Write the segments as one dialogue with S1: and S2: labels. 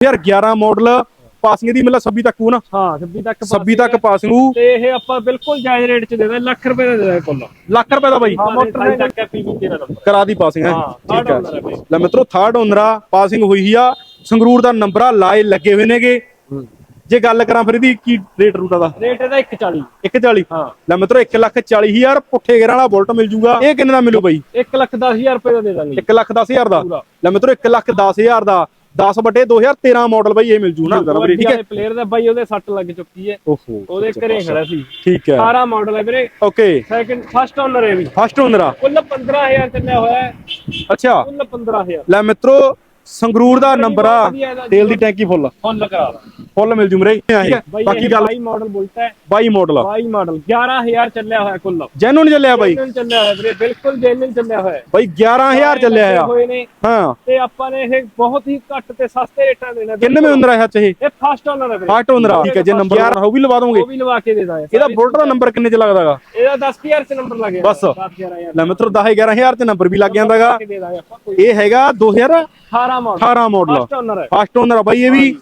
S1: 2011 model passing ਦੀ ਮਤਲਬ 26 ਤੱਕ ਹੋ ਨਾ।
S2: ਹਾਂ 26 ਤੱਕ
S1: 26 ਤੱਕ ਪਾਸਿੰਗ ਹੋ
S2: ਤੇ ਇਹ ਆਪਾਂ ਬਿਲਕੁਲ ਜਾਇਜ਼ ਰੇਟ 'ਚ ਦੇ ਦਾਂ ਲੱਖ ਰੁਪਏ ਦਾ ਦੇ ਦਾਂ ਕੁੱਲ।
S1: ਲੱਖ ਰੁਪਏ ਦਾ ਬਾਈ।
S2: ਹਾਂ ਮੋਟਰ ਤੱਕ ਹੈ ਪੀਵੀ ਤੇਰਾ ਨੰਬਰ
S1: ਕਰਾ ਦੀ ਪਾਸਿੰਗ ਹੈ। ਠੀਕ
S2: ਹੈ।
S1: ਲੈ ਮਿੱਤਰੋ ਥਰਡ ਓਨਰ ਆ ਪਾਸਿੰਗ ਹੋਈ ਹੀ ਆ। ਸੰਗਰੂਰ ਦਾ ਨੰਬਰ ਆ ਲਾਏ ਲੱਗੇ ਹੋਏ ਨੇਗੇ। ਜੇ ਗੱਲ ਕਰਾਂ ਫਿਰ ਇਹਦੀ ਕੀ ਰੇਟ ਰੂਟਾ ਦਾ?
S2: ਰੇਟ ਇਹਦਾ 140
S1: 140
S2: ਹਾਂ।
S1: ਲੈ ਮਿੱਤਰੋ 1 ਲੱਖ 40 ਹਜ਼ਾਰ ਪੁੱਠੇ ਗੇਰਾਂ ਵਾਲਾ ਬੁਲਟ ਮਿਲ ਜੂਗਾ। ਇਹ ਕਿੰਨੇ ਦਾ ਮਿਲੂ ਬਾਈ?
S2: 1 ਲੱਖ 10 ਹਜ਼ਾਰ ਰੁਪਏ ਦਾ ਦੇ ਦਾਂਗੇ।
S1: 1 ਲੱਖ 10 ਹਜ਼ਾਰ ਦਾ।
S2: ਪੂਰਾ।
S1: ਲੈ ਮਿੱਤਰੋ 1 ਲੱਖ 10 ਹਜ਼ਾਰ ਦਾ। 10 ਬਟੇ 2013 ਮਾਡਲ ਬਾਈ ਇਹ ਮਿਲ ਜੂ ਨਾ ਵੀਰੇ ਠੀਕ ਹੈ?
S2: ਪਲੇਅਰ ਦਾ ਬਾਈ ਉਹਦੇ ਸੱਟ ਲੱਗ ਚੁੱਕੀ ਹੈ।
S1: ਓਹੋ
S2: ਉਹਦੇ ਘਰੇ ਖੜਾ ਸੀ।
S1: ਠੀਕ ਹੈ।
S2: 18 ਮਾਡਲ ਹੈ ਵੀਰੇ।
S1: ਓਕੇ।
S2: ਸੈਕਿੰਡ ਫਸਟ ਓਨਰ ਹੈ ਵੀ।
S1: ਫਸਟ ਓਨਰ ਆ।
S2: ਕੁੱਲ 15000 ਚੱਲਿਆ ਹੋਇਆ। ਹੈ
S1: ਅੱਛਾ।
S2: ਕੁੱਲ 15000
S1: ਲੈ ਮਿੱਤਰੋ ਸੰਗਰੂਰ ਦਾ ਨੰਬਰ ਆ। ਤੇਲ ਦੀ ਟੈਂਕੀ ਫੁੱਲ
S2: ਫੁੱਲ ਕਰਾ ਦਾਂ
S1: ਫੁੱਲ ਮਿਲ ਜੂ ਮੇਰੇ। ਹੈ ਬਾਕੀ ਗੱਲ
S2: 22 ਮਾਡਲ ਬੁਲਟ ਹੈ।
S1: 22 ਮਾਡਲ ਆ।
S2: 22 ਮਾਡਲ 11000 ਚੱਲਿਆ ਹੋਇਆ ਕੁੱਲ।
S1: ਜੈਨੂਨ ਚੱਲਿਆ ਬਾਈ।
S2: ਜੈਨੂਨ ਚੱਲਿਆ ਹੋਇਆ ਵੀਰੇ ਬਿਲਕੁਲ ਜੈਨੂਨ ਚੱਲਿਆ ਹੋਇਆ ਹੈ।
S1: ਬਾਈ 11000 ਚੱਲਿਆ ਆ।
S2: ਨੇ।
S1: ਹਾਂ।
S2: ਤੇ ਆਪਾਂ ਨੇ ਇਹ ਬਹੁਤ ਹੀ ਘੱਟ ਤੇ ਸਸਤੇ ਰੇਟਾਂ ਦੇਣਾ
S1: ਕਿੰਨੇ ਮੇ ਹੁੰਦਾ ਰਿਹਾ ਚਾਹੇ
S2: ਇਹ? ਫਸਟ ਓਨਰ ਹੈ ਵੀਰੇ।
S1: ਫਸਟ ਓਨਰ ਆ। ਠੀਕ ਹੈ ਜੇ ਨੰਬਰ 11 ਉਹ ਵੀ ਲਵਾ ਦੋਗੇ।
S2: ਉਹ ਵੀ ਲਵਾ ਕੇ ਦੇ ਦਾਂ
S1: ਇਹਦਾ ਬੁਲਟ ਦਾ ਨੰਬਰ ਕਿੰਨੇ ਚ ਲੱਗਦਾਗਾ?
S2: ਇਹਦਾ 10000 ਚ ਨੰਬਰ ਲੱਗਿਆ
S1: ਬਸ।
S2: 10000
S1: ਲੈ ਮਿੱਤਰੋ 10 11000 ਚ ਨੰਬਰ ਵੀ ਲੱਗ ਜਾਂਦਾਗਾ।
S2: ਦਾਂਗੇ
S1: ਇਹ ਹੈਗਾ 2018
S2: 18 ਮਾਡਲ
S1: ਮਾਡਲ
S2: ਫਸਟ ਓਨਰ ਹੈ।
S1: ਫਸਟ ਓਨਰ ਆ ਬਾਈ ਇਹ ਵੀ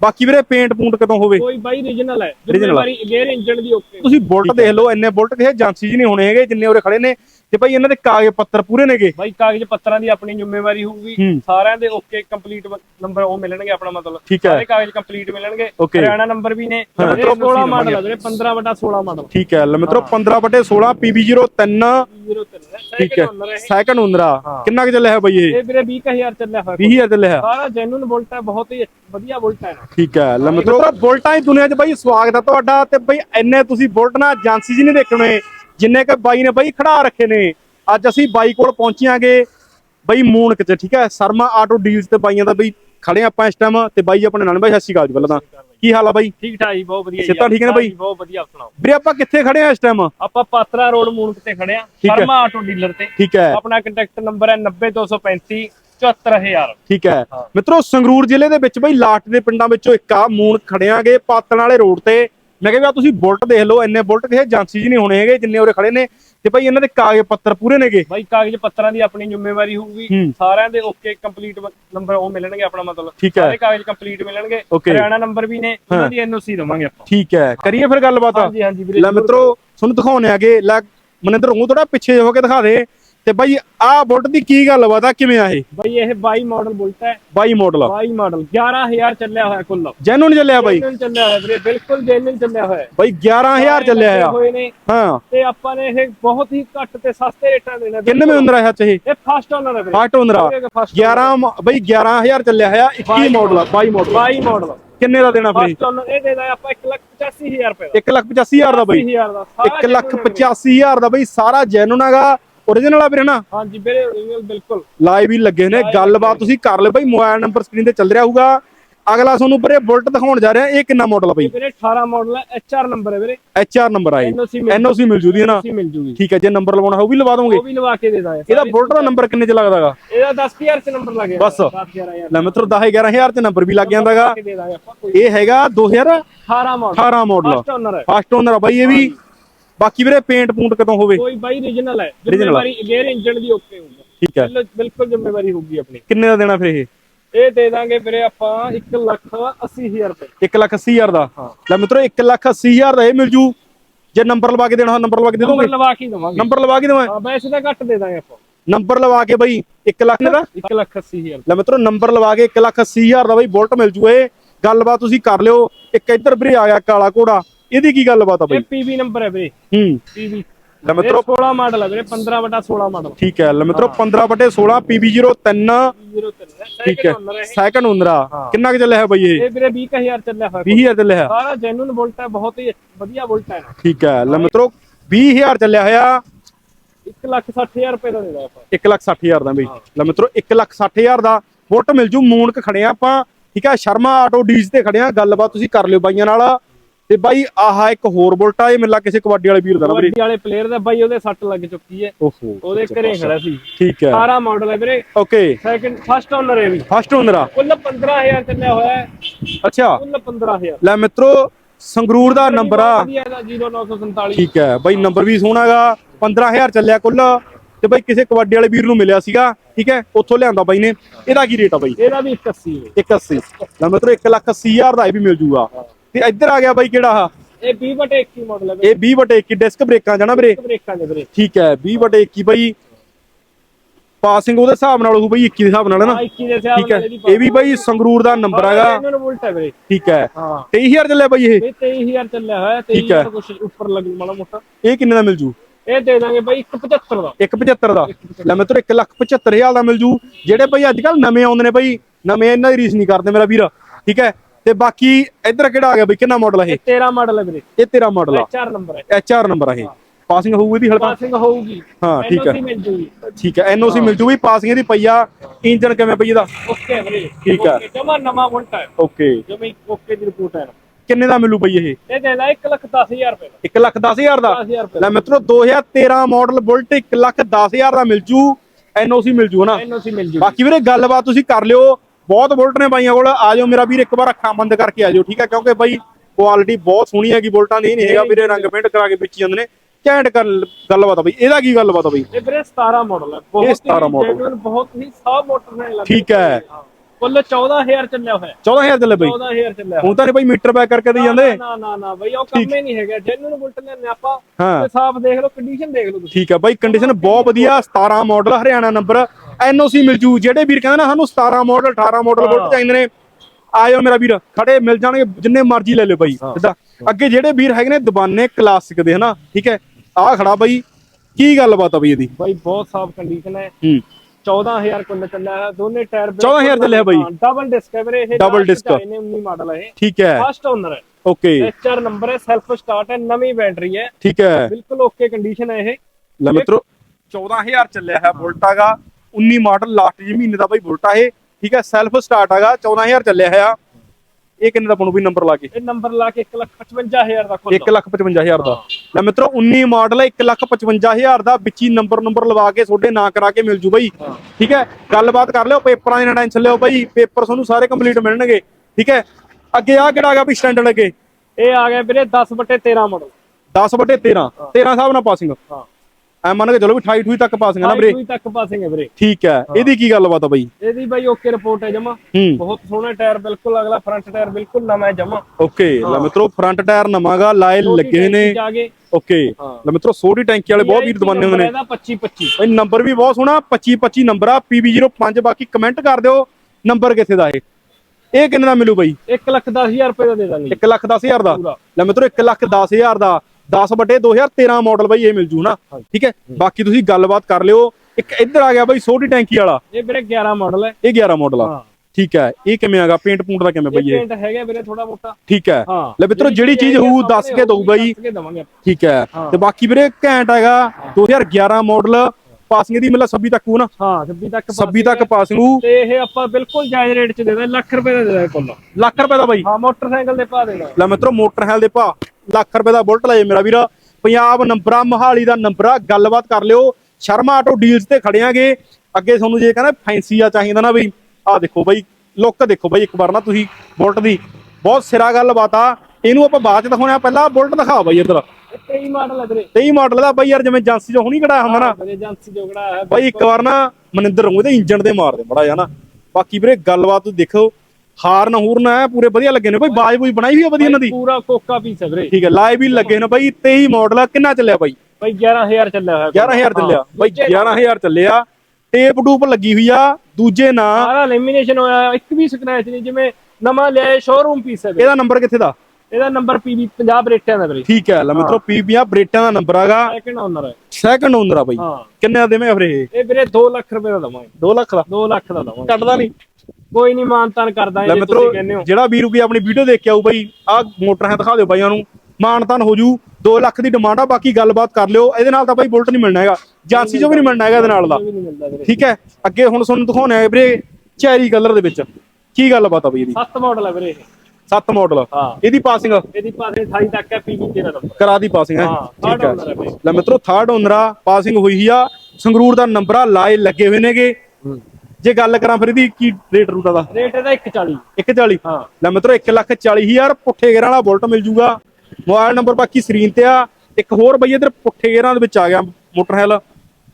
S1: ਬਾਕੀ ਵੀਰੇ ਪੇਂਟ ਪੂੰਟ ਕਦੋਂ ਹੋਵੇ?
S2: ਕੋਈ ਬਾਈ ਰੀਜਨਲ ਹੈ। ਜ਼ਿੰਮੇਵਾਰੀ ਗੇਅਰ ਇੰਜਨ ਦੀ ਓਕੇ।
S1: ਤੁਸੀਂ ਬੁਲਟ ਦੇਖ ਲਓ ਇੰਨੇ ਬੁਲਟ ਕਿਸੇ ਏਜੰਸੀ 'ਚ ਨਹੀਂ ਹੋਣੇ ਹੈਗੇ ਜਿੰਨੇ ਉਰੇ ਖੜੇ ਨੇ। ਤੇ ਭਾਈ ਇਹਨਾਂ ਦੇ ਕਾਗਜ਼ ਪੱਤਰ ਪੂਰੇ ਨੇਗੇ?
S2: ਬਾਈ ਕਾਗਜ਼ ਪੱਤਰਾਂ ਦੀ ਆਪਣੀ ਜ਼ਿੰਮੇਵਾਰੀ ਹੋਊਗੀ। ਸਾਰਿਆਂ ਦੇ ਓਕੇ ਕੰਪਲੀਟ ਨੰਬਰ ਉਹ ਮਿਲਣਗੇ ਆਪਣਾ ਮਤਲਬ। ਸਾਰੇ ਕਾਗਜ਼ ਕੰਪਲੀਟ ਮਿਲਣਗੇ। ਹਰਿਆਣਾ ਨੰਬਰ ਵੀ ਨੇ। ਇਹ 16 ਮਾਡਲ ਹੈ ਵੀਰੇ 15 ਬਟਾ 16 ਮਾਡਲ।
S1: ਠੀਕ ਹੈ ਲੈ ਮਿੱਤਰੋ 15 ਬਟੇ 16 PB03
S2: 03
S1: ਠੀਕ ਹੈ। ਸੈਕੰਡ ਓਨਰ ਆ।
S2: ਹਾਂ।
S1: ਕਿੰਨਾ ਕੁ ਚੱਲਿਆ ਹੈ ਬਾਈ ਇਹ?
S2: ਇਹ ਵੀਰੇ 20000 ਚੱਲਿਆ ਹੋਇਆ।
S1: 20000 ਚੱਲਿਆ ਹੈ
S2: ਸਾਰਾ ਜੈਨੂਨ ਬੁਲਟ ਹੈ ਬਹੁਤ ਹੀ ਵਧੀਆ ਬੁਲਟ ਹੈ।
S1: ਠੀਕ ਹੈ ਲੈ ਮਿੱਤਰੋ ਬੁਲਟਾਂ ਦੀ ਦੁਨੀਆ 'ਚ ਬਾਈ ਸਵਾਗਤ ਹੈ ਤੁਹਾਡਾ। ਤੇ ਬਾਈ ਇੰਨੇ ਤੁਸੀਂ ਬੁਲਟ ਨਾ ਏਜੰਸੀ 'ਚ ਨਹੀਂ ਦੇਖਣੇ। ਜਿੰਨੇ ਕਿ ਬਾਈ ਨੇ ਬਾਈ ਖੜਾ ਰੱਖੇ ਨੇ ਅੱਜ ਅਸੀਂ ਬਾਈ ਕੋਲ ਪਹੁੰਚਿਆਂਗੇ। ਬਾਈ ਮੂਨਕ 'ਚ ਠੀਕ ਹੈ? ਸਰਮਾ ਆਟੋ ਡੀਲਸ ਤੇ ਬਾਈਆਂ ਦਾ ਬਈ ਖੜੇ ਆਪਾਂ ਇਸ ਟਾਈਮ ਤੇ ਬਾਈ ਆਪਣੇ ਨਾਲ ਬਾਈ ਸਤਿ ਸ਼੍ਰੀ ਅਕਾਲ ਜੀ ਪਹਿਲਾਂ ਤਾਂ। ਕੀ ਹਾਲ ਆ ਬਾਈ?
S2: ਠੀਕ ਠਾਕ ਜੀ ਬਹੁਤ ਵਧੀਆ ਜੀ
S1: ਸਿੱਧਾ ਠੀਕ ਹੈ ਨਾ ਬਾਈ?
S2: ਬਹੁਤ ਵਧੀਆ ਸੁਣਾਓ
S1: ਵੀਰੇ ਆਪਾਂ ਕਿੱਥੇ ਖੜੇ ਆ ਇਸ ਟਾਈਮ
S2: ਆਪਾਂ ਪਾਤਰਾ ਰੋਡ ਮੂਨਕ ਤੇ ਖੜੇ ਆ। ਸ਼ਰਮਾ ਆਟੋ ਡੀਲਰ ਤੇ।
S1: ਠੀਕ ਹੈ।
S2: ਆਪਣਾ ਕੰਟੈਕਟ ਨੰਬਰ ਹੈ 90235 74000
S1: ਠੀਕ ਹਾਂ। ਮਿੱਤਰੋ ਸੰਗਰੂਰ ਜ਼ਿਲ੍ਹੇ ਦੇ ਵਿੱਚ ਬਈ ਲਾਟ ਦੇ ਪਿੰਡਾਂ ਵਿੱਚੋਂ ਇੱਕ ਆ ਮੂਨ ਖੜਿਆਂਗੇ ਪਾਤਣ ਵਾਲੇ ਰੋਡ ਤੇ। ਮੈਂ ਕਿਹਾ ਵੀ ਆਹ ਤੁਸੀਂ ਬੁਲਟ ਦੇਖ ਲਓ ਇੰਨੇ ਬੁਲਟ ਕਿਸੇ ਏਜੰਸੀ 'ਚ ਨਹੀਂ ਹੋਣੇ ਹੈਗੇ ਜਿੰਨੇ ਉਰੇ ਖੜੇ ਨੇ। ਤੇ ਬਈ ਇਹਨਾਂ ਦੇ ਕਾਗਜ਼ ਪੱਤਰ ਪੂਰੇ ਨੇਗੇ।
S2: ਬਾਈ ਕਾਗਜ਼ ਪੱਤਰਾਂ ਦੀ ਆਪਣੀ ਜ਼ਿੰਮੇਵਾਰੀ ਹੋਊਗੀ। ਸਾਰਿਆਂ ਦੇ ਓਕੇ ਕੰਪਲੀਟ ਨੰਬਰ ਉਹ ਮਿਲਣਗੇ ਆਪਣਾ ਮਤਲਬ। ਸਾਰੇ ਕਾਗਜ਼ ਕੰਪਲੀਟ ਮਿਲਣਗੇ। ਹਰਿਆਣਾ ਨੰਬਰ ਵੀ ਨੇ ਉਹਨਾਂ ਦੀ ਐਨਓਸੀ ਦਵਾਂਗੇ ਆਪਾਂ।
S1: ਠੀਕ ਹੈ। ਕਰੀਏ ਫਿਰ ਗੱਲਬਾਤ?
S2: ਹਾਂਜੀ ਹਾਂਜੀ ਵੀਰੇ
S1: ਲੈ ਮਿੱਤਰੋ ਤੁਹਾਨੂੰ ਦਿਖਾਉਣੇ ਆਗੇ। ਲੈ ਮਨਿੰਦਰ ਉਹ ਥੋੜਾ ਪਿੱਛੇ ਹੋ ਕੇ ਦਿਖਾ ਦੇ। ਤੇ ਬਾਈ ਆਹ ਬੁਲਟ ਦੀ ਕੀ ਗੱਲਬਾਤ ਆ ਕਿਵੇਂ ਆ ਇਹ?
S2: ਬਾਈ ਇਹ 22 ਮਾਡਲ ਬੁਲਟ ਹੈ।
S1: 22 ਮਾਡਲ ਆ।
S2: 22 ਮਾਡਲ 11000 ਚੱਲਿਆ ਹੋਇਆ ਕੁੱਲ।
S1: ਜੈਨੂਨ ਚੱਲਿਆ ਬਾਈ?
S2: ਜੈਨੂਨ ਚੱਲਿਆ ਹੋਇਆ ਵੀਰੇ ਬਿਲਕੁਲ ਜੈਨੂਨ ਚੱਲਿਆ ਹੋਇਆ। ਹੈ
S1: ਬਾਈ 11000 ਚੱਲਿਆ
S2: ਲੱਗੇ
S1: ਆ
S2: ਹੋਏ ਨੇ।
S1: ਹਾਂ।
S2: ਤੇ ਆਪਾਂ ਨੇ ਇਹ ਬਹੁਤ ਹੀ ਘੱਟ ਤੇ ਸਸਤੇ ਰੇਟਾਂ ਦੇਣਾ
S1: ਕਿੰਨੇ ਮੇ ਹੁੰਦਾ ਰਿਹਾ ਚਾਹੇ
S2: ਇਹ ਫਸਟ ਓਨਰ ਹੈ
S1: ਫਾਟ ਓਨਰ ਆ
S2: ਇਹ first
S1: 11 ਮ- ਬਈ 11000 ਚੱਲਿਆ ਹੋਇਆ। 21 ਮਾਡਲ ਆ 22 ਮਾਡਲ
S2: 22 ਮਾਡਲ
S1: ਕਿੰਨੇ ਦਾ ਦੇਣਾ ਫਰੀ
S2: ਫਸਟ ਇਹ ਦੇ ਦਾਂ ਆਪਾਂ 185000 ਰੁਪਏ ਦਾ।
S1: 1 ਲੱਖ 85000 ਦਾ ਬਾਈ।
S2: 80000 ਦਾ ਸਾਰਾ
S1: 1 ਲੱਖ
S2: genuine ਹੈ ਵੀਰੇ।
S1: 85000 ਦਾ ਬਈ ਸਾਰਾ ਜੈਨੂਨ ਹੈਗਾ। Origignal ਆ ਵੀਰੇ ਨਾ?
S2: ਹਾਂਜੀ ਵੀਰੇ original ਬਿਲਕੁਲ।
S1: ਲਾਈਵ ਹੀ ਲੱਗੇ ਨੇ ਗੱਲਬਾਤ ਤੁਸੀਂ ਕਰ ਲਿਓ ਬਈ ਮੋਬਾਈਲ ਨੰਬਰ ਸਕਰੀਨ ਤੇ ਚੱਲ ਰਿਹਾ ਹੋਊਗਾ। ਅਗਲਾ ਤੁਹਾਨੂੰ ਵੀਰੇ ਬੁਲਟ ਦਿਖਾਉਣ ਜਾ ਰਿਹਾ ਇਹ ਕਿੰਨਾ ਮਾਡਲ ਆ ਬਈ?
S2: ਵੀਰੇ 18 ਮਾਡਲ ਹੈ ਐਚਆਰ ਨੰਬਰ ਹੈ ਵੀਰੇ।
S1: ਐਚਆਰ ਨੰਬਰ ਆਏ
S2: ਐਨਓਸੀ ਮਿਲ
S1: ਐਨਓਸੀ ਮਿਲ ਜੂਦੀ ਹੈ ਨਾ?
S2: ਮਿਲ ਜੂਗੀ।
S1: ਠੀਕ ਹੈ ਜੇ ਨੰਬਰ ਲਵਾਉਣਾ ਹੋਊ ਵੀ ਲਵਾ ਦੋਗੇ?
S2: ਉਹ ਵੀ ਲਵਾ ਕੇ ਦੇ ਦਾਂਗੇ।
S1: ਇਹਦਾ ਬੁਲਟ ਦਾ ਨੰਬਰ ਕਿੰਨੇ ਚ ਲੱਗਦਾਗਾ?
S2: ਇਹਦਾ 10000 ਚ ਨੰਬਰ ਲੱਗਿਆ
S1: ਬਸ।
S2: 10000
S1: ਲੈ ਮਿੱਤਰੋ 10 11000 ਚ ਨੰਬਰ ਵੀ ਲੱਗ ਜਾਂਦਾਗਾ। ਇਹ ਹੈਗਾ 2018
S2: 18 ਮਾਡਲ
S1: ਮਾਡਲ
S2: ਫਸਟ ਓਨਰ ਹੈ
S1: ਫਸਟ ਓਨਰ ਆ ਬਾਈ ਇਹ ਵੀ। ਬਾਕੀ ਵੀਰੇ ਪੇਂਟ ਪੂੰਟ ਕਦੋਂ ਹੋਵੇ?
S2: ਕੋਈ ਬਾਈ ਰੀਜਨਲ ਹੈ। ਜ਼ਿੰਮੇਵਾਰੀ ਗੇਅਰ ਇੰਜਨ ਦੀ ਓਕੇ ਹੋਊਗਾ
S1: ਠੀਕ ਹੈ।
S2: ਬਿਲ- ਬਿਲਕੁਲ ਜ਼ਿੰਮੇਵਾਰੀ ਹੋਊਗੀ ਆਪਣੀ।
S1: ਕਿੰਨੇ ਦਾ ਦੇਣਾ ਫਿਰ ਇਹ?
S2: ਇਹ ਦੇ ਦਾਂਗੇ ਵੀਰੇ ਆਪਾਂ 1 ਲੱਖ 80000 ਰੁਪਏ।
S1: 1 ਲੱਖ 80 ਹਜ਼ਾਰ ਦਾ?
S2: ਹਾਂ।
S1: ਲੈ ਮਿੱਤਰੋ 1 ਲੱਖ 80 ਹਜ਼ਾਰ ਦਾ ਇਹ ਮਿਲ ਜੂ। ਜੇ ਨੰਬਰ ਲਵਾ ਕੇ ਦੇਣਾ ਹੋਇਆ ਨੰਬਰ ਲਵਾ ਕੇ ਦੇ
S2: ਨੰਬਰ
S1: ਦੋਗੇ?
S2: ਲਵਾ ਕੇ ਹੀ ਦਵਾਂਗੇ।
S1: ਨੰਬਰ ਲਵਾ ਕੇ ਦੇਵਾਂ?
S2: ਹਾਂ ਵੈਸੇ ਤਾਂ ਘੱਟ ਦੇ ਦਾਂਗੇ ਆਪਾਂ।
S1: ਨੰਬਰ ਲਵਾ ਕੇ ਬਾਈ 1 ਲੱਖ ਦਾ?
S2: 1 ਲੱਖ 80000
S1: ਲੈ ਮਿੱਤਰੋ ਨੰਬਰ ਲਵਾ ਕੇ 1 ਲੱਖ 80 ਹਜ਼ਾਰ ਦਾ ਬਾਈ ਬੁਲਟ ਮਿਲ ਜੂ ਇਹ। ਗੱਲਬਾਤ ਤੁਸੀਂ ਕਰ ਲਿਓ। ਇੱਕ ਇੱਧਰ ਵੀਰੇ ਆ ਗਿਆ ਕਾਲਾ ਘੋੜਾ। ਇਹਦੀ ਕੀ ਗੱਲਬਾਤ ਆ
S2: ਇਹ
S1: ਬਾਈ
S2: ਪੀਵੀ ਨੰਬਰ ਹੈ ਵੀਰੇ।
S1: ਹੂੰ।
S2: ਪੀਵੀ।
S1: ਲੈ ਮਿੱਤਰੋ
S2: 16 ਮਾਡਲ ਹੈ ਵੀਰੇ 15 ਬਟਾ 16 ਮਾਡਲ।
S1: ਠੀਕ ਹੈ। ਲੈ ਮਿੱਤਰੋ 15 ਬਟੇ 16 PB03 ਠੀਕ ਹੈ। ਸੈਕੰਡ ਓਨਰ ਆ। ਕਿੰਨਾ ਕੁ ਚੱਲਿਆ ਹੈ ਬਾਈ ਇਹ?
S2: ਇਹ ਵੀਰੇ 20000 ਚੱਲਿਆ ਹੋਇਆ।
S1: 20000 ਚੱਲਿਆ ਹੈ।
S2: ਸਾਰਾ ਜੈਨੂਨ ਬੁਲਟ ਹੈ ਬਹੁਤ ਹੀ ਵਧੀਆ ਬੁਲਟ ਹੈ।
S1: ਠੀਕ ਹੈ। ਲੈ ਮਿੱਤਰੋ 20000 ਚੱਲਿਆ ਹੋਇਆ।
S2: 1 ਲੱਖ 60000 ਰੁਪਏ ਦਾ ਦੇ ਦਾਂ ਆਪਾਂ।
S1: 1 ਲੱਖ 60 ਹਜ਼ਾਰ ਦਾ ਬਈ। ਲੈ ਮਿੱਤਰੋ 1 ਲੱਖ 60 ਹਜ਼ਾਰ ਦਾ ਬੁਲਟ ਮਿਲ ਜੂ। ਮੂਨਕ ਖੜੇ ਆ ਆਪਾਂ। ਠੀਕ ਹੈ ਸ਼ਰਮਾ ਆਟੋ ਡੀਜ਼ ਤੇ ਖੜੇ ਆ ਗੱਲਬਾਤ ਤੁਸੀਂ ਕਰ ਲਿਓ ਬਾਈਆਂ ਨਾਲ। ਤੇ ਬਾਈ ਆਹ ਇੱਕ ਹੋਰ ਬੁਲਟ ਆ ਇਹ ਮਿਲਾ ਕਿਸੇ ਕਬੱਡੀ ਵਾਲੇ ਵੀਰ ਦਾ ਨਾ ਵੀਰੇ।
S2: ਕਬੱਡੀ ਵਾਲੇ ਪਲੇਅਰ ਦਾ ਬਾਈ ਉਹਦੇ ਸੱਟ ਲੱਗ ਚੁੱਕੀ ਹੈ।
S1: ਓਹੋ
S2: ਉਹਦੇ ਘਰੇ ਖੜਾ ਸੀ।
S1: ਠੀਕ ਹੈ।
S2: 18 ਮਾਡਲ ਹੈ ਵੀਰੇ।
S1: ਓਕੇ।
S2: ਸੈਕਿੰਡ ਫਸਟ ਓਨਰ ਹੈ ਵੀ।
S1: ਫਸਟ ਓਨਰ ਆ।
S2: ਕੁੱਲ 15000 ਚੱਲਿਆ ਹੋਇਆ ਹੈ।
S1: ਅੱਛਾ।
S2: ਕੁੱਲ 15000
S1: ਲੈ ਮਿੱਤਰੋ ਸੰਗਰੂਰ ਦਾ ਨੰਬਰ ਆ।
S2: ਵਧੀਆ ਇਹਦਾ 0947
S1: ਠੀਕ ਹੈ। ਬਾਈ ਨੰਬਰ ਵੀ ਸੋਹਣਾਗਾ 15000 ਚੱਲਿਆ ਕੁੱਲ। ਤੇ ਬਾਈ ਕਿਸੇ ਕਬੱਡੀ ਵਾਲੇ ਵੀਰ ਨੂੰ ਮਿਲਿਆ ਸੀਗਾ ਠੀਕ ਹੈ ਉੱਥੋਂ ਲਿਆਂਦਾ ਬਾਈ ਨੇ। ਇਹਦਾ ਕੀ ਰੇਟ ਆ ਬਾਈ?
S2: ਇਹਦਾ ਵੀ 81 ਹੈ।
S1: 180 ਲੈ ਮਿੱਤਰੋ 1 ਲੱਖ 80 ਹਜ਼ਾਰ ਦਾ ਇਹ ਵੀ ਮਿਲ ਜੂਗਾ। ਤੇ ਇੱਧਰ ਆ ਗਿਆ ਬਾਈ ਕਿਹੜਾ ਆ?
S2: ਇਹ 20 ਬਟੇ 21 ਮਾਡਲ ਹੈ
S1: ਇਹ 20 ਬਟੇ 21 ਡਿਸਕ ਬ੍ਰੇਕਾਂ ਜਾਣਾ ਵੀਰੇ?
S2: ਬ੍ਰੇਕਾਂ ਦੇ ਵੀਰੇ।
S1: ਠੀਕ ਹੈ 20 ਬਟੇ 21 ਬਾਈ। ਪਾਸਿੰਗ ਉਹਦੇ ਹਿਸਾਬ ਨਾਲ ਹੋਊ ਬਾਈ 21 ਦੇ ਹਿਸਾਬ ਨਾਲ ਹੈ ਨਾ?
S2: ਹਾਂ 21 ਦੇ ਹਿਸਾਬ
S1: ਠੀਕ ਹੈ। ਇਹ ਵੀ ਬਾਈ ਸੰਗਰੂਰ ਦਾ ਨੰਬਰ ਹੈਗਾ।
S2: ਨੂੰ
S1: ਠੀਕ ਹੈ।
S2: ਹਾਂ।
S1: 23000 ਚੱਲਿਆ ਬਾਈ ਇਹ?
S2: ਇਹ 23000 ਚੱਲਿਆ ਹੋਇਆ
S1: ਠੀਕ ਹੈ।
S2: 23000 ਕੁਝ ਉੱਪਰ ਲੱਗੂ ਮਾੜਾ ਮੋਟਾ।
S1: ਇਹ ਕਿੰਨੇ ਦਾ ਮਿਲ ਜੂ?
S2: ਇਹ ਦੇ ਦਾਂਗੇ ਬਾਈ 175 ਦਾ।
S1: 175 ਦਾ। ਲੈ ਮਿੱਤਰੋ 1 ਲੱਖ 75000 ਦਾ ਮਿਲ ਜੂ। ਜਿਹੜੇ ਬਈ ਅੱਜ ਕੱਲ ਨਵੇਂ ਆਉਂਦੇ ਨੇ ਬਈ ਨਵੇਂ ਇਹਨਾਂ ਦੀ ਰੀਸ ਨਹੀਂ ਕਰਦੇ ਮੇਰਾ ਵੀਰ। ਠੀਕ ਹੈ? ਤੇ ਬਾਕੀ ਇੱਧਰ ਕਿਹੜਾ ਆ ਗਿਆ ਬਈ? ਕਿੰਨਾ ਮਾਡਲ ਹੈ
S2: ਇਹ? 13 ਮਾਡਲ ਹੈ ਵੀਰੇ।
S1: ਇਹ ਤੇਰਾ ਮਾਡਲ ਆ।
S2: 4 ਨੰਬਰ ਹੈ
S1: ਆਰ ਨੰਬਰ ਇਹ। ਪਾਸਿੰਗ ਹੋਊ ਇਹਦੀ ਹਲਕਾ?
S2: ਪਾਸਿੰਗ ਹੋਊਗੀ।
S1: ਹਾਂ, ਠੀਕ ਹੈ।
S2: ਜੂਗੀ।
S1: ਠੀਕ ਹੈ ਐਨਓਸੀ ਮਿਲ ਜੂ ਵੀ ਪਾਸਿੰਗ ਇਹਦੀ ਪਈ ਆ। ਇੰਜਨ ਕਿਵੇਂ ਪਈ ਇਹਦਾ?
S2: ਓਕੇ ਵੀਰੇ।
S1: ਠੀਕ ਹੈ।
S2: ਜਮਾ ਨਵਾਂ ਉਲਟਾ ਹੈ।
S1: ਓਕੇ
S2: ਜਮੇ ਓਕੇ ਦੀ ਰਿਪੋਰਟ ਹੈ।
S1: ਕਿੰਨੇ ਦਾ ਮਿਲੂ ਬਈ ਇਹ?
S2: ਇਹ ਦੇ ਲਾ 1 ਲੱਖ 10000 ਰੁਪਏ ਦਾ।
S1: 1 ਲੱਖ 10000 ਦਾ?
S2: 10000 ਰੁਪਏ
S1: ਲੈ ਮਿੱਤਰੋ 2013 ਮਾਡਲ ਬੁਲਟ 1 ਲੱਖ 10000 ਦਾ ਮਿਲ ਜੂ। ਐਨਓਸੀ ਮਿਲ ਜੂ ਹਨਾ?
S2: ਐਨਓਸੀ ਮਿਲ ਜੂਗੀ
S1: ਬਾਕੀ ਵੀਰੇ ਗੱਲਬਾਤ ਤੁਸੀਂ ਕਰ ਲਿਓ। ਬਹੁਤ ਬੁਲਟ ਨੇ ਬਾਈਆਂ ਕੋਲ। ਆ ਜਾਓ ਮੇਰਾ ਵੀਰ ਇੱਕ ਵਾਰ ਅੱਖਾਂ ਬੰਦ ਕਰਕੇ ਆ ਜਾਓ ਠੀਕ ਹੈ? ਕਿਉਂਕਿ ਬਾਈ ਕੁਆਲਿਟੀ ਬਹੁਤ ਸੋਹਣੀ ਹੈਗੀ ਬੁਲਟਾਂ ਦੀ। ਨਹੀਂ ਹੈਗਾ ਵੀਰੇ ਰੰਗ ਪੇਂਟ ਕਰਾ ਕੇ ਵੇਚੀ ਜਾਂਦੇ ਨੇ। ਘੈਂਟ ਕਰ ਗੱਲਬਾਤ ਆ ਬਈ। ਇਹਦਾ ਕੀ ਗੱਲਬਾਤ ਆ ਬਈ?
S2: ਇਹ ਵੀਰੇ 17 ਮਾਡਲ ਹੈ ਬਹੁਤ
S1: 17
S2: ਹੀ ਬਹੁਤ ਸਾਫ਼ ਮੋਟਰਸਾਈਕਲ
S1: ਠੀਕ ਹੈ।
S2: ਕੁੱਲ 14000 ਚੱਲਿਆ ਹੋਇਆ।
S1: 14000 ਚੱਲੇ ਬਈ।
S2: 14000 ਚੱਲਿਆ
S1: ਹੁਣ ਤਾਂ ਨਹੀਂ ਬਈ ਮੀਟਰ ਬੈਕ ਕਰਕੇ ਦੇ ਜਾਂਦੇ।
S2: ਨਾ ਨਾ ਨਾ ਬਈ ਉਹ ਕੰਮ ਹੀ ਨਹੀਂ ਹੈਗਾ। ਜੈਨੂਨ ਬੁਲਟ ਲੈਣੇ ਆਪਾਂ।
S1: ਹਾਂ।
S2: ਤੇ ਸਾਫ਼ ਦੇਖ ਲਓ ਕੰਡੀਸ਼ਨ ਦੇਖ ਲਓ ਤੁਸੀਂ।
S1: ਠੀਕ ਹੈ ਬਾਈ ਕੰਡੀਸ਼ਨ ਬਹੁਤ ਵਧੀਆ। 17 ਮਾਡਲ ਹਰਿਆਣਾ ਨੰਬਰ ਐਨਓਸੀ ਮਿਲ ਜੂ। ਜਿਹੜੇ ਵੀਰ ਕਹਿੰਦੇ ਨਾ ਸਾਨੂੰ 17 ਮਾਡਲ 18 ਮਾਡਲ ਬੁਲਟ ਚਾਹੀਦੇ ਨੇ ਆਇਓ ਮੇਰਾ ਵੀਰ। ਖੜੇ ਮਿਲ ਜਾਣਗੇ। ਜਿੰਨੇ ਮਰਜ਼ੀ ਲੈ ਲਿਓ ਬਾਈ। ਸਿੱਧਾ ਅੱਗੇ ਜਿਹੜੇ ਵੀਰ ਹੈਗੇ ਨੇ ਦਬਾਨੇ ਕਲਾਸਿਕ ਦੇ ਹਨਾ? ਠੀਕ ਹੈ? ਆਹ ਖੜਾ ਬਾਈ। ਕੀ ਗੱਲਬਾਤ ਆ ਬਈ ਇਹਦੀ?
S2: ਬਾਈ ਬਹੁਤ ਸਾਫ਼ ਕੰਡੀਸ਼ਨ ਹੈ।
S1: ਹੂੰ।
S2: 14000 ਕੁੱਲ ਚੱਲਿਆ ਹੈ ਦੋਨੇ ਟਾਇਰ
S1: 14,000 ਚੱਲਿਆ ਬਾਈ।
S2: ਡਬਲ ਡਿਸਕ ਹੈ ਵੀਰੇ ਇਹ ਆਏ ਨੇ 19 ਮਾਡਲ ਹੈ
S1: ਠੀਕ ਹੈ।
S2: ਫਸਟ ਓਨਰ ਹੈ।
S1: ਓਕੇ
S2: ਐਚਆਰ ਨੰਬਰ ਹੈ ਸੈਲਫ ਸਟਾਰਟ ਹੈ ਨਵੀਂ ਬੈਟਰੀ ਹੈ।
S1: ਠੀਕ ਹੈ।
S2: ਬਿਲਕੁਲ ਓਕੇ ਕੰਡੀਸ਼ਨ ਹੈ ਇਹ।
S1: ਲੈ ਮਿੱਤਰੋ। 14000 ਚੱਲਿਆ ਹੈ ਬੁਲਟ ਹੈਗਾ। 19 ਮਾਡਲ ਲਾਸਟ ਜੀ ਮਹੀਨੇ ਦਾ ਬਾਈ ਬੁਲਟ ਆ ਇਹ। ਠੀਕ ਹੈ ਸੈਲਫ ਸਟਾਰਟ ਹੈਗਾ 14000 ਚੱਲਿਆ ਹੈ ਇਹ ਕਿੰਨੇ ਦਾ ਬਣੂ ਵੀ ਨੰਬਰ ਲਾ ਕੇ?
S2: ਇਹ ਨੰਬਰ ਲਾ ਕੇ 155000 ਦਾ ਖੁੱਲ।
S1: 155000 ਦਾ। ਲੈ ਮਿੱਤਰੋ 19 ਮਾਡਲ ਹੈ 155000 ਦਾ। ਵਿੱਚ ਹੀ ਨੰਬਰ ਨੰਬਰ ਲਵਾ ਕੇ ਤੁਹਾਡੇ ਨਾਂ ਕਰਾ ਕੇ ਮਿਲ ਜੂ ਬਾਈ। ਠੀਕ ਹੈ? ਗੱਲਬਾਤ ਕਰ ਲਿਓ ਪੇਪਰਾਂ ਦੀ ਨਾ ਟੈਨਸ਼ਨ ਲਿਓ ਬਾਈ। ਪੇਪਰ ਤੁਹਾਨੂੰ ਸਾਰੇ ਕੰਪਲੀਟ ਮਿਲਣਗੇ। ਠੀਕ ਹੈ? ਅੱਗੇ ਆ ਕਿਹੜਾ ਆ ਗਿਆ ਵੀ ਸਟੈਂਡਰਡ ਅੱਗੇ?
S2: ਇਹ ਆ ਗਿਆ ਵੀਰੇ 10 ਬਟੇ 13 ਮਾਡਲ
S1: 10 ਬਟੇ 13 13 ਹਿਸਾਬ ਨਾਲ ਪਾਸਿੰਗ
S2: ਹਾਂ।
S1: ਐ ਮੰਨ ਕੇ ਚਲੋ ਵੀ 28 28 ਤੱਕ ਪਾਸਿੰਗ ਹੈ ਨਾ ਵੀਰੇ।
S2: ਦੂਈ ਤੱਕ ਪਾਸਿੰਗ ਹੈ ਵੀਰੇ।
S1: ਠੀਕ ਹੈ। ਇਹਦੀ ਕੀ ਗੱਲਬਾਤ ਆ ਬਾਈ?
S2: ਇਹਦੀ ਬਾਈ ਓਕੇ ਰਿਪੋਰਟ ਹੈ ਜਮਾ। ਬਹੁਤ ਸੋਹਣਾ ਟਾਇਰ ਬਿਲਕੁਲ ਅਗਲਾ ਫਰੰਟ ਟਾਇਰ ਬਿਲਕੁਲ ਨਵਾਂ ਹੈ ਜਮਾ।
S1: ਓਕੇ ਲੈ ਮਿੱਤਰੋ ਫਰੰਟ ਟਾਇਰ ਨਵਾਂਗਾ ਲਾਏ ਲੱਗੇ ਨੇ। ਓਕੇ। ਲੈ ਮਿੱਤਰੋ ਸੋਡੀ ਟੈਂਕੀ ਵਾਲੇ ਬਹੁਤ ਵੀਰ ਦਵਾਨੇ ਹੁੰਦੇ ਨੇ।
S2: ਇਹਦਾ 25 25
S1: ਇਹ ਨੰਬਰ ਵੀ ਬਹੁਤ ਸੋਹਣਾ 25 25 ਨੰਬਰ ਆ PB05 ਬਾਕੀ ਕਮੈਂਟ ਕਰ ਦਿਓ ਨੰਬਰ ਕਿੱਥੇ ਦਾ ਇਹ। ਇਹ ਕਿੰਨੇ ਦਾ ਮਿਲੂ ਬਾਈ?
S2: 1 ਲੱਖ 10000 ਰੁਪਏ ਦਾ ਦੇ ਦਾਂਗੇ।
S1: 1 ਲੱਖ 10000 ਦਾ। ਲੈ ਮਿੱਤਰੋ 1 ਲੱਖ 10000 ਦਾ। 10 ਬਟੇ 2013 ਮਾਡਲ ਬਾਈ ਇਹ ਮਿਲ ਜੂ ਨਾ ਠੀਕ ਹੈ? ਬਾਕੀ ਤੁਸੀਂ ਗੱਲਬਾਤ ਕਰ ਲਿਓ। ਇੱਕ ਇੱਧਰ ਆ ਗਿਆ ਬਾਈ ਸੋਡੀ ਟੈਂਕੀ ਵਾਲਾ।
S2: ਇਹ ਵੀਰੇ 11 ਮਾਡਲ ਹੈ।
S1: ਇਹ 11 ਮਾਡਲ ਆ।
S2: ਹਾਂ।
S1: ਠੀਕ ਹੈ। ਇਹ ਕਿਵੇਂ ਆਗਾ ਪੇਂਟ ਪੂੰਟ ਦਾ ਕਿਵੇਂ
S2: ਇਹ
S1: ਬਾਈ ਇਹ?
S2: ਪੇਂਟ ਹੈਗਾ ਵੀਰੇ ਥੋੜਾ ਮੋਟਾ।
S1: ਠੀਕ ਹੈ।
S2: ਹਾਂ।
S1: ਲੈ ਮਿੱਤਰੋ ਜਿਹੜੀ ਚੀਜ਼ ਹੋਊ ਦੱਸ ਕੇ ਦਊ ਬਾਈ। ਠੀਕ ਹੈ।
S2: ਹਾਂ।
S1: ਤੇ ਬਾਕੀ ਵੀਰੇ ਘੈਂਟ ਹੈਗਾ 2011 ਮਾਡਲ ਪਾਸਿੰਗ ਦੀ ਮਤਲਬ 26 ਤੱਕ ਨਾ।
S2: ਹਾਂ 26 ਤੱਕ
S1: 26 ਤੱਕ ਪਾਸਿੰਗ
S2: ਤੇ ਇਹ ਆਪਾਂ ਬਿਲਕੁਲ ਜਾਇਜ਼ ਰੇਟ 'ਚ ਦੇ ਦਾਂ ਲੱਖ ਰੁਪਏ ਦਾ ਦੇ ਦਾਂਗੇ ਕੁੱਲ।
S1: ਲੱਖ ਰੁਪਏ ਦਾ ਬਾਈ।
S2: ਹਾਂ ਮੋਟਰਸਾਈਕਲ ਦੇ ਪਾ ਦੇਣਾ
S1: ਲੈ ਮਿੱਤਰੋ ਮੋਟਰਸਾਈਕਲ ਦੇ ਭਾ ਲੱਖ ਰੁਪਏ ਦਾ ਬੁਲਟ ਲੈ ਮੇਰਾ ਵੀਰਾ। ਪੰਜਾਬ ਨੰਬਰ ਆ ਮੋਹਾਲੀ ਦਾ ਨੰਬਰ ਆ ਗੱਲਬਾਤ ਕਰ ਲਿਓ। ਸ਼ਰਮਾ ਆਟੋ ਡੀਲਸ ਤੇ ਖੜਿਆਂਗੇ ਅੱਗੇ ਤੁਹਾਨੂੰ ਜੇ ਕਹਿੰਦਾ ਫੈਂਸੀ ਆ ਚਾਹੀਦਾ ਨਾ ਬਈ ਆਹ ਦੇਖੋ ਬਾਈ ਲੁੱਕ ਦੇਖੋ ਬਾਈ ਇੱਕ ਵਾਰ ਨਾ ਤੁਸੀਂ ਬੁਲਟ ਦੀ। ਬਹੁਤ ਸਿਰਾ ਗੱਲਬਾਤ ਆ। ਇਹਨੂੰ ਆਪਾਂ ਬਾਅਦ ਚ ਦਿਖਾਉਣਾ ਪਹਿਲਾਂ ਬੁਲਟ ਦਿਖਾ ਬਾਈ ਇੱਧਰ।
S2: ਇਹ 23 ਮਾਡਲ ਹੈ ਵੀਰੇ।
S1: 23 ਮਾਡਲ ਦਾ ਬਾਈ ਯਾਰ ਜਿਵੇਂ ਏਜੰਸੀ ਚੋਂ ਹੁਣੀ ਕਢਾਇਆ ਹੁੰਦਾ ਨਾ।
S2: ਏਜੰਸੀ
S1: ਬਾਈ ਇੱਕ ਵਾਰ ਨਾ ਮਨਿੰਦਰ ਨੂੰ ਇਹਦੇ ਇੰਜਣ ਦੇ ਮਾਰਦੇ ਬੜਾ ਨਾ। ਬਾਕੀ ਵੀਰੇ ਗੱਲਬਾਤ ਤੁਸੀਂ ਦੇਖੋ। ਹਾਰਨ ਹੂਰਨ ਐ ਪੂਰੇ ਵਧੀਆ ਲੱਗੇ ਨੇ ਬਾਈ ਬਾਜ ਬੂਜ ਬਣਾਈ ਹੋਈ ਆ ਵਧੀਆ ਇਹਨਾਂ ਦੀ?
S2: ਪੂਰਾ ਕੋਕਾ ਪੀਸ ਹੈ ਵੀਰੇ।
S1: ਠੀਕ ਹੈ ਲਾਈਵ ਵੀ ਲੱਗੇ ਨੇ ਬਾਈ 23 ਮਾਡਲ ਆ ਕਿੰਨਾ ਚੱਲਿਆ ਬਾਈ?
S2: ਬਾਈ 11000 ਚੱਲਿਆ ਹੋਇਆ
S1: 11000 ਚੱਲਿਆ ਬਾਈ 11000 ਚੱਲਿਆ ਟੇਪ ਟੂਪ ਲੱਗੀ ਹੋਈ ਆ ਦੂਜੇ ਨਾਂ।
S2: ਸਾਰਾ ਲੈਮੀਨੇਸ਼ਨ ਹੋਇਆ ਇੱਕ ਵੀ ਸਕ੍ਰੈਚ ਨਹੀਂ ਜਿਵੇਂ ਨਵਾਂ ਲਿਆਏ ਸ਼ੋਰੂਮ ਪੀਸ ਹੈ ਵੀਰੇ।
S1: ਇਹਦਾ ਨੰਬਰ ਕਿੱਥੇ ਦਾ?
S2: ਇਹਦਾ ਨੰਬਰ ਪੀਬੀ 50 ਰੇਟਿਆਂ ਦਾ ਵੀਰੇ।
S1: ਠੀਕ ਹੈ ਲੈ ਮਿੱਤਰੋ ਪੀਪੀਆ ਬਰੇਟਾਂ ਦਾ ਨੰਬਰ ਆਗਾ।
S2: ਸੈਕਿੰਡ ਓਨਰ ਹੈ
S1: ਸੈਕੰਡ ਓਨਰ ਆ ਬਾਈ।
S2: ਹਾਂ।
S1: ਕਿੰਨੇ ਦਾ ਦੇਵੇਂ ਫਿਰ ਇਹ?
S2: ਇਹ ਵੀਰੇ 2 ਲੱਖ ਰੁਪਏ ਦਾ ਦਵਾਂਗੇ।
S1: 2 ਲੱਖ ਦਾ?
S2: 2 ਲੱਖ ਦਾ ਦਵਾਂਗੇ।
S1: ਕੱਟਦਾ ਨਹੀਂ।
S2: ਕੋਈ ਨਹੀਂ ਮਾਨਤਾਨ ਕਰਦਾ
S1: ਲੈ
S2: ਜੇ ਤੁਸੀਂ ਕਹਿੰਦੇ ਹੋ।
S1: ਜਿਹੜਾ ਵੀਰ ਕੋਈ ਆਪਣੀ ਵੀਡੀਓ ਦੇਖ ਕੇ ਆਊ ਬਾਈ ਆਹ ਮੋਟਰ ਹੈ ਦਿਖਾ ਦਿਓ ਬਾਈਆਂ ਨੂੰ। ਮਾਨਤਾਨ ਹੋ ਜੂ 2 ਲੱਖ ਦੀ ਡਿਮਾਂਡ ਆ ਬਾਕੀ ਗੱਲਬਾਤ ਕਰ ਲਿਓ। ਇਹਦੇ ਨਾਲ ਤਾਂ ਬਾਈ ਬੁਲਟ ਨਹੀਂ ਮਿਲਣਾ ਹੈਗਾ। ਜਾਂਸੀ ਚੋਂ ਵੀ ਨਹੀਂ ਮਿਲਣਾ ਹੈਗਾ ਇਹਦੇ ਨਾਲ ਦਾ।
S2: ਵੀ ਨਹੀਂ ਮਿਲਦਾ ਵੀਰੇ।
S1: ਠੀਕ ਹੈ? ਅੱਗੇ ਹੁਣ ਤੁਹਾਨੂੰ ਦਿਖਾਉਣਾ ਹੈ ਵੀਰੇ ਚੈਰੀ ਕਲਰ ਦੇ ਵਿੱਚ। ਕੀ ਗੱਲਬਾਤ ਆ ਬਈ ਇਹਦੀ?
S2: 7 ਮਾਡਲ ਹੈ ਵੀਰੇ ਇਹ।
S1: 7 ਮਾਡਲ
S2: ਹਾਂ।
S1: ਇਹਦੀ ਪਾਸਿੰਗ
S2: ਇਹਦੀ ਪਾਸੇ 28 ਤੱਕ ਹੈ ਪੀਬੀ 13 ਨੰਬਰ
S1: ਕਰਾ ਦੀ ਪਾਸਿੰਗ ਹੈ?
S2: ਹਾਂ
S1: ਠੀਕ ਹੈ। ਲੈ ਮਿੱਤਰੋ ਥਰਡ ਓਨਰ ਆ ਪਾਸਿੰਗ ਹੋਈ ਹੀ ਆ। ਸੰਗਰੂਰ ਦਾ ਨੰਬਰ ਆ ਲਾਏ ਲੱਗੇ ਹੋਏ ਨੇਗੇ। ਜੇ ਗੱਲ ਕਰਾਂ ਫਿਰ ਇਹਦੀ ਕੀ ਰੇਟ ਰੂਟਾ ਦਾ
S2: ਰੇਟ ਇਹਦਾ 140
S1: 140
S2: ਹਾਂ।
S1: ਲੈ ਮਿੱਤਰੋ 1 ਲੱਖ 40 ਹਜ਼ਾਰ ਪੁੱਠੇ ਗੇਰਾਂ ਵਾਲਾ ਬੁਲਟ ਮਿਲ ਜੂਗਾ। ਮੋਬਾਈਲ ਨੰਬਰ ਬਾਕੀ ਸਕਰੀਨ ਤੇ ਆ। ਇੱਕ ਹੋਰ ਬਈ ਇਧਰ ਪੁੱਠੇ ਗੇਰਾਂ ਦੇ ਵਿੱਚ ਆ ਗਿਆ ਮੋਟਰਸਾਈਕਲ।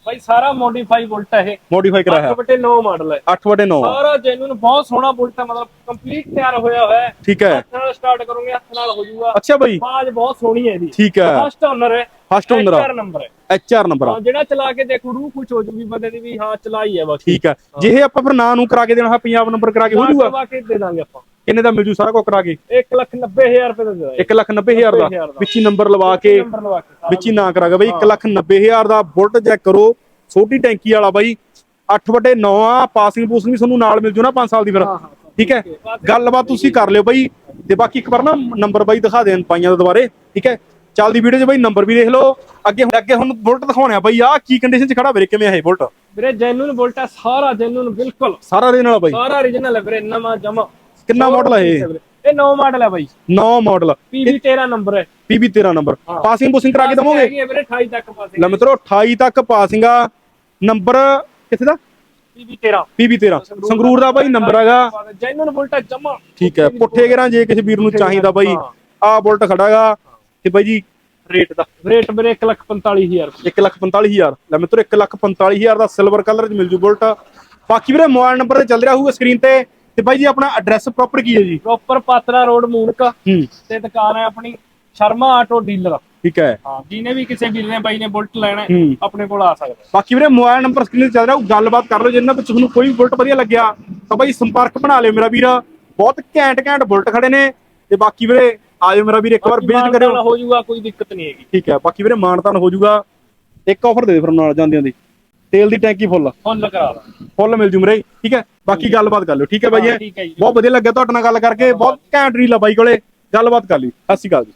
S2: ਬਾਈ ਸਾਰਾ ਮੋਡੀਫਾਈ ਬੁਲਟ ਹੈ ਇਹ।
S1: ਮੋਡੀਫਾਈ ਕਰਾਇਆ
S2: 8/9 ਮਾਡਲ ਹੈ
S1: 8/9
S2: ਸਾਰਾ ਜੈਨੂਨ ਬਹੁਤ ਸੋਹਣਾ ਬੁਲਟ ਹੈ ਮਤਲਬ ਕੰਪਲੀਟ ਤਿਆਰ ਹੋਇਆ ਹੋਇਆ ਹੈ।
S1: ਠੀਕ ਹੈ।
S2: ਹੱਥ ਨਾਲ ਸਟਾਰਟ ਕਰੋਗੇ ਹੱਥ ਨਾਲ ਹੋ ਜਾਊਗਾ।
S1: ਅੱਛਾ ਬਾਈ।
S2: ਆਵਾਜ਼ ਬਹੁਤ ਸੋਹਣੀ ਹੈ ਇਹਦੀ।
S1: ਠੀਕ ਹੈ।
S2: ਫਸਟ ਓਨਰ ਹੈ।
S1: ਫਸਟ ਓਨਰ
S2: HR ਨੰਬਰ ਹੈ।
S1: ਐਚਆਰ ਨੰਬਰ ਆ।
S2: ਹਾਂ ਜਿਹੜਾ ਚਲਾ ਕੇ ਦੇਖੋ ਰੂਹ ਖੁਸ਼ ਹੋ ਜੂਗੀ ਬੰਦੇ ਦੀ ਵੀ ਹਾਂ ਚਲਾਈ ਹੈ ਬਾਕੀ।
S1: ਠੀਕ ਹੈ। ਜੇ ਆਪਾਂ ਫਿਰ ਨਾਂ ਨੂੰ ਕਰਾ ਕੇ ਦੇਣਾ ਹੈ ਪੰਜਾਬ ਨੰਬਰ ਕਰਾ ਕੇ ਹੋ ਜਾਊਗਾ
S2: ਕਰਵਾ ਕੇ ਦੇ ਦਾਂਗੇ ਆਪਾਂ।
S1: ਕਿੰਨੇ ਦਾ ਮਿਲ ਜੂ ਸਾਰਾ ਕੁਝ ਕਰਾ ਕੇ?
S2: 190000 ਰੁਪਏ ਦਾ ਦੇ ਦਾਂਗੇ।
S1: 190000 ਦਾ?
S2: 90,000 ਦਾ।
S1: ਵਿੱਚ ਨੰਬਰ ਲਵਾ ਕੇ ਵਿੱਚ ਨਾਂ ਕਰਾ ਕੇ ਬਾਈ 190000 ਦਾ ਬੁਲਟ ਚੈੱਕ ਕਰੋ। ਛੋਟੀ ਟੈਂਕੀ ਵਾਲਾ ਬਾਈ 8/9 ਆ ਪਾਸਿੰਗ ਪੂਸਿੰਗ ਵੀ ਤੁਹਾਨੂੰ ਨਾਲ ਮਿਲ ਜੂ ਨਾ 5 ਸਾਲ ਦੀ ਫਿਰ। ਠੀਕ ਹੈ? ਗੱਲਬਾਤ ਤੁਸੀਂ ਕਰ ਲਿਓ ਬਾਈ। ਤੇ ਬਾਕੀ ਇੱਕ ਵਾਰ ਨਾ ਨੰਬਰ ਬਾਈ ਦਿਖਾ ਦੇਣ ਪਾਈਆਂ ਦਾ ਦੁਬਾਰੇ। ਠੀਕ ਹੈ? ਚੱਲਦੀ ਵੀਡੀਓ 'ਚ ਬਾਈ ਨੰਬਰ ਵੀ ਦੇਖ ਲਓ। ਅੱਗੇ ਅੱਗੇ ਹੁਣ ਬੁਲਟ ਦਿਖਾਉਣਿਆ ਬਾਈ। ਆ ਕੀ ਕੰਡੀਸ਼ਨ 'ਚ ਖੜਾ ਵੀਰੇ? ਕਿਵੇਂ ਹੈ ਇਹ ਬੁਲਟ?
S2: ਵੀਰੇ ਜੈਨੂਨ ਬੁਲਟ ਹੈ ਸਾਰਾ ਜੈਨੂਨ ਬਿਲਕੁਲ।
S1: ਸਾਰਾ ਦੇ ਨਾਲ ਬਾਈ।
S2: ਸਾਰਾ origignal ਹੈ ਵੀਰੇ ਨਵਾਂ ਜਮਾ।
S1: ਕਿੰਨਾ ਮਾਡਲ ਹੈ ਇਹ
S2: ਇਹ 9 ਮਾਡਲ ਹੈ ਬਾਈ।
S1: 9 ਮਾਡਲ
S2: PV 13 ਨੰਬਰ ਹੈ।
S1: PB 13 number. ਪਾਸਿੰਗ ਪੂਸਿੰਗ ਕਰਾ ਕੇ ਦਵੋਗੇ?
S2: ਵੀਰੇ 28 ਤੱਕ ਪਾਸੇ
S1: ਲੈ ਮਿੱਤਰੋ 28 ਤੱਕ ਪਾਸਿੰਗ ਆ। ਨੰਬਰ ਕਿੱਥੇ ਦਾ?
S2: PV 13
S1: PB 13 ਸੰਗਰੂਰ ਦਾ। ਬਾਈ ਨੰਬਰ ਹੈਗਾ।
S2: ਜੈਨੂਨ ਬੁਲਟ ਜਮਾ।
S1: ਠੀਕ ਹੈ। ਪੁੱਠੇ ਗੇਰਾਂ ਜੇ ਕਿਸੇ ਵੀਰ ਨੂੰ ਚਾਹੀਦਾ ਬਾਈ। ਆ ਬੁਲਟ ਖੜਾਗਾ ਤੇ ਬਾਈ ਜੀ ਰੇਟ ਦਾ।
S2: ਰੇਟ ਵੀਰੇ 145000
S1: 145000 ਲੈ ਮਿੱਤਰੋ 145000 ਦਾ ਸਿਲਵਰ ਕਲਰ ਚ ਮਿਲ ਜੂ ਬੁਲਟ। ਬਾਕੀ ਵੀਰੇ ਮੋਬਾਈਲ ਨੰਬਰ ਤੇ ਚੱਲ ਰਿਹਾ ਹੋਊਗਾ ਸਕਰੀਨ ਤੇ। ਤੇ ਬਾਈ ਜੀ ਆਪਣਾ ਐਡਰੈਸ ਪ੍ਰੋਪਰ ਕੀ ਹੈ ਜੀ?
S2: ਪ੍ਰੋਪਰ ਪਾਤਰਾ ਰੋਡ ਮੂਨਕ
S1: ਹੂੰ।
S2: ਤੇ ਦੁਕਾਨ ਹੈ ਆਪਣੀ ਸ਼ਰਮਾ ਆਟੋ ਡੀਲਰ।
S1: ਠੀਕ ਹੈ।
S2: ਹਾਂ ਜਿਹਨੇ ਵੀ ਕਿਸੇ ਵੀਰ ਨੇ ਬਾਈ ਨੇ ਬੁਲਟ ਲੈਣਾ ਹੈ। ਆਪਣੇ ਕੋਲ ਆ ਸਕਦਾ
S1: ਬਾਕੀ ਵੀਰੇ ਮੋਬਾਈਲ ਨੰਬਰ ਸਕਰੀਨ ਤੇ ਚੱਲ ਰਿਹਾ ਉਹ ਗੱਲਬਾਤ ਕਰ ਲਓ ਜਿੰਨਾਂ ਵਿੱਚ ਤੁਹਾਨੂੰ ਕੋਈ ਵੀ ਬੁਲਟ ਵਧੀਆ ਲੱਗਿਆ ਤਾਂ ਬਾਈ ਸੰਪਰਕ ਬਣਾ ਲਿਓ ਮੇਰਾ ਵੀਰ। ਬਹੁਤ ਘੈਂਟ ਘੈਂਟ ਬੁਲਟ ਖੜੇ ਨੇ ਤੇ ਬਾਕੀ ਵੀਰੇ ਆਜੋ ਮੇਰਾ ਵੀਰ ਇੱਕ ਵਾਰ ਵਿਜ਼ਿਟ
S2: ਮਾਨਤਾਨ
S1: ਕਰਿਓ।
S2: ਹੋ ਜਾਊਗਾ ਕੋਈ ਦਿੱਕਤ ਨਹੀਂ ਹੈਗੀ।
S1: ਠੀਕ ਹੈ ਬਾਕੀ ਵੀਰੇ ਮਾਨਤਾਨ ਹੋ ਜਾਊਗਾ। ਇੱਕ ਆਫਰ ਦੇ ਦੇ ਫਿਰ ਨਾਲ ਜਾਂਦਿਆਂ ਦੀ। ਤੇਲ ਦੀ ਟੈਂਕੀ ਫੁੱਲ।
S2: ਫੁੱਲ ਕਰਾ
S1: ਫੁੱਲ ਮਿਲ ਜੂ ਮੇਰੇ ਠੀਕ ਹੈ? ਬਾਕੀ ਗੱਲਬਾਤ ਕਰ ਲਿਓ ਠੀਕ ਹੈ ਬਾਈ
S2: ਜੀ।
S1: ਬਹੁਤ ਵਧੀਆ ਲੱਗਿਆ ਤੁਹਾਡੇ ਨਾਲ ਗੱਲ ਕਰਕੇ ਬਹੁਤ ਘੈਂਟ ਰੀਲ ਆ ਬਾਈ ਕੋਲੇ। ਗੱਲਬਾਤ ਕਰ ਲਈ। ਸਤਿ ਸ਼੍ਰੀ ਅਕਾਲ ਜੀ।